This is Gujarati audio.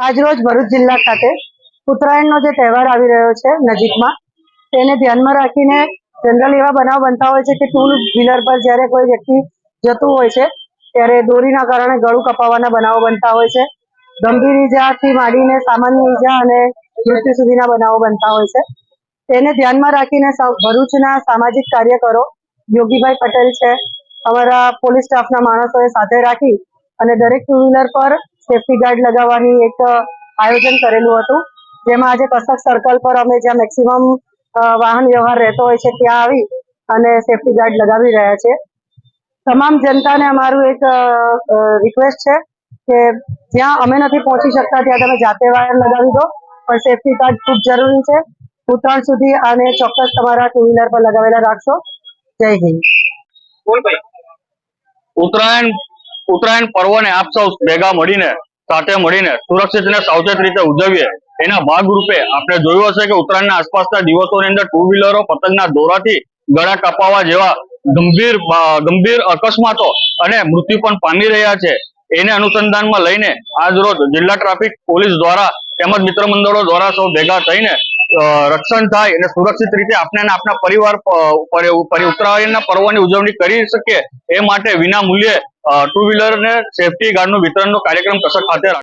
આજરોજ ભરૂચ જિલ્લા ખાતે ઉત્તરાયણનો જે તહેવાર આવી રહ્યો છે નજીકમાં, તેને ધ્યાનમાં રાખીને જનરલ એવા બનાવ બનતા હોય છે કે ટુ વ્હીલર પર જ્યારે કોઈ વ્યક્તિ જતું હોય છે, ત્યારે દોરીના કારણે ગળું કપાવાના બનાવો બનતા હોય છે. ગંભીર ઈજાથી માંડીને સામાન્ય ઈજા અને મૃત્યુ સુધીના બનાવો બનતા હોય છે. તેને ધ્યાનમાં રાખીને ભરૂચના સામાજિક કાર્યકરો યોગીભાઈ પટેલ છે, અમારા પોલીસ સ્ટાફના માણસોએ સાથે રાખી અને દરેક ટુ વ્હીલર પર સેફટી ગાર્ડ લગાવવાની એક આયોજન કરેલું હતું. જેમાં આજે કસક સર્કલ પર અમે જ્યાં મેક્સિમમ વાહન વ્યવહાર રહેતો હોય છે ત્યાં આવી અને સેફટી ગાર્ડ લગાવી રહ્યા છે. તમામ જનતાને અમારું એક રિક્વેસ્ટ છે કે જ્યાં અમે નથી પહોંચી શકતા ત્યાં તમે જાતે વાયર લગાવી દો. પણ સેફટી ગાર્ડ ખૂબ જરૂરી છે. ઉત્તરાયણ સુધી આને ચોક્કસ તમારા ટુ વ્હીલર પર લગાવેલા રાખશો. જય હિન્દ. ઉત્તરાયણ ઉત્તરાયણ પર્વને આપ સૌ ભેગા મળીને, સાથે મળીને સુરક્ષિત અને સાવચેત રીતે ઉજવીએ, એના ભાગરૂપે આપણે જોયું હશે કે ઉત્તરાયણના આસપાસના દિવસોની અંદર ટુ વ્હીલરો પતંગના દોરાથી ગળા કપાવા જેવા ગંભીર ગંભીર અકસ્માતો અને મૃત્યુ પણ પામી રહ્યા છે. એને અનુસંધાનમાં લઈને આજ રોજ જિલ્લા ટ્રાફિક પોલીસ દ્વારા તેમજ મિત્ર મંડળો દ્વારા સૌ ભેગા થઈને રક્ષણ થાય અને સુરક્ષિત રીતે આપણે અને આપણા પરિવાર ઉત્તરાયણના પર્વની ઉજવણી કરી શકીએ એ માટે વિના મૂલ્યે ટુ વ્હીલર ને સેફટી ગાર્ડનું વિતરણનો કાર્યક્રમ કસક ખાતે